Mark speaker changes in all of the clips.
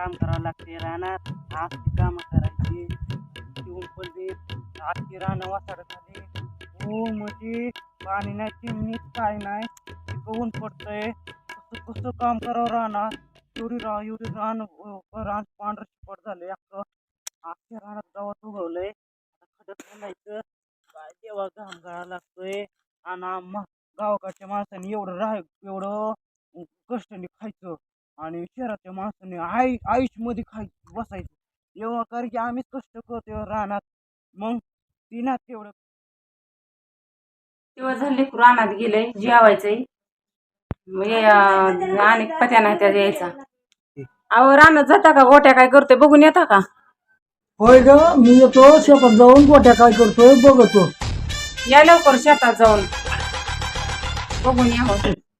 Speaker 1: काम करावं लागते. रानात आजची कामं करायची. येऊन पडले. आजची रानं वासाड झाली. हो म्हणजे पाणी नाही चिमणी काय नाही इतकं ऊन पडतंय. कसं कसं काम करावं रानात? एवढी रा एवढी रान रान पांढरं चिपट झाले अख्खं. आजच्या रानात गावात उगवलंय. आता खडक घालायचं. काय देवा घाम गाळा लागतोय. आणि गावाकडच्या माणसाने एवढं राह एवढं कष्टाने खायचं. आणि शहराच्या माणसाने आई आयुषमध्ये खाय बसायचं. एवढं कारण की आम्हीच कष्ट करतो रानात. मग ती ना तेवढं
Speaker 2: दिवस झाले रानात गेले जेवायचंय. म्हणजे आणि पत्या नाही त्या यायचा अहो रानात जाता का? गोट्या काय करतोय? बघून येता का?
Speaker 3: होय ग मी येतो. शेतात जाऊन गोट्या काय करतोय बघतो.
Speaker 2: या लवकर शेतात जाऊन. बघून या हो.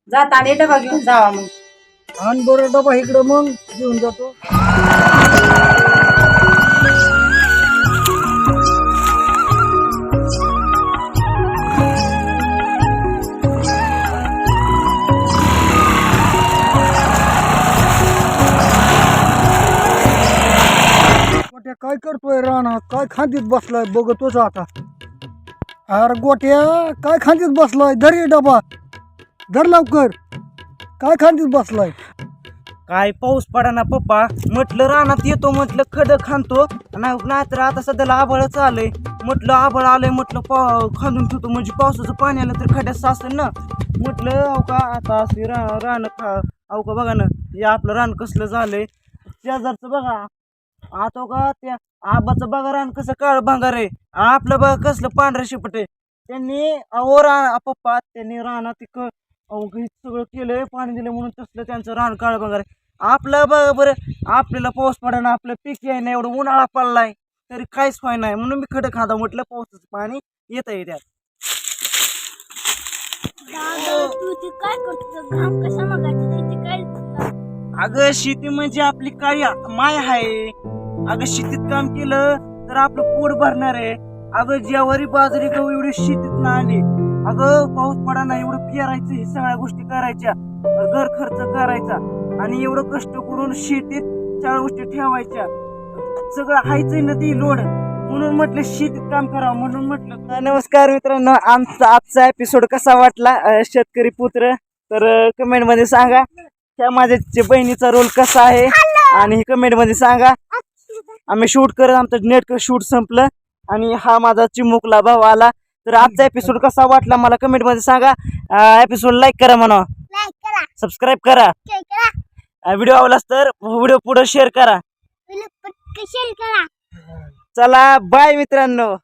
Speaker 2: जाता आणि डबा घेऊन जावा मग.
Speaker 3: आणि बरं डबा इकडं मग घेऊन जातो. गोट्या काय करतोय राणा? काय खांदीत बसलाय? बघतोच आता. अरे गोट्या काय खांदीत बसलाय? धर हे डबा. धर लवकर. काय खांदीत बसलाय?
Speaker 1: काय पाऊस पडा पप्पा? म्हटलं रानात येतो म्हटलं खड खांदतो. नाही नाहीतर आता सध्याला आबळच आलंय म्हटलं आबळ आलंय म्हटलं पा खांदून ठेवतो. म्हणजे पावसाचं पाणी आलं तर खड्यात असेल ना. म्हटलं अहो का आता असे रा रान खा अहो का बघा ना हे आपलं रान कसलं झालंय. शेजारचं बघा. आता का त्या आबाचं बघा रान कसं काळ भांगार आहे. आपलं बघा कसलं पांढरं शिपट आहे. त्यांनी अहो रा पप्पा त्यांनी रानात हे सगळं केलंय पाणी दिलं म्हणून तसलं त्यांचं रान काळ आहे. आपलं बघा बरं आपल्याला पाऊस पडा आपलं पीक ना एवढं उन्हाळा पडलाय तरी काहीच व्हाय नाही. म्हणून मी खडं खादा म्हटलं पावसाचं पाणी येतं आहे त्यात अगं शेती म्हणजे आपली काय माय आहे. अगं शेतीत काम केलं तर आपलं पोट भरणार आहे. अगं ज्वारी बाजरी गहू एवढी शेतीत ना आली अगं पाऊस पडा ना एवढं पेरायचं हे सगळ्या गोष्टी करायच्या. घर खर्च करायचा. आणि एवढं कष्ट करून शेतीत सगळ्या गोष्टी ठेवायच्या. सगळं हायचं ना ती लोड. म्हणून म्हटलं शेतीत काम करावं म्हणून म्हटलं. नमस्कार मित्रांनो आमचा आजचा एपिसोड कसा वाटला? शेतकरी पुत्र तर कमेंटमध्ये सांगा. त्या माझ्या बहिणीचा रोल कसा आहे? आणि कमेंटमध्ये सांगा. आम्ही शूट करत आमचं नेट शूट संपलं. आणि हा माझा चिमुकला भाव आला. तर आजचा एपिसोड कसा वाटला मला कमेंटमध्ये सांगा. एपिसोड लाईक करा म्हणा. सबस्क्राईब करा. व्हिडिओ आवडलास तर व्हिडिओ पुढे
Speaker 4: शेअर करा.
Speaker 1: चला बाय मित्रांनो.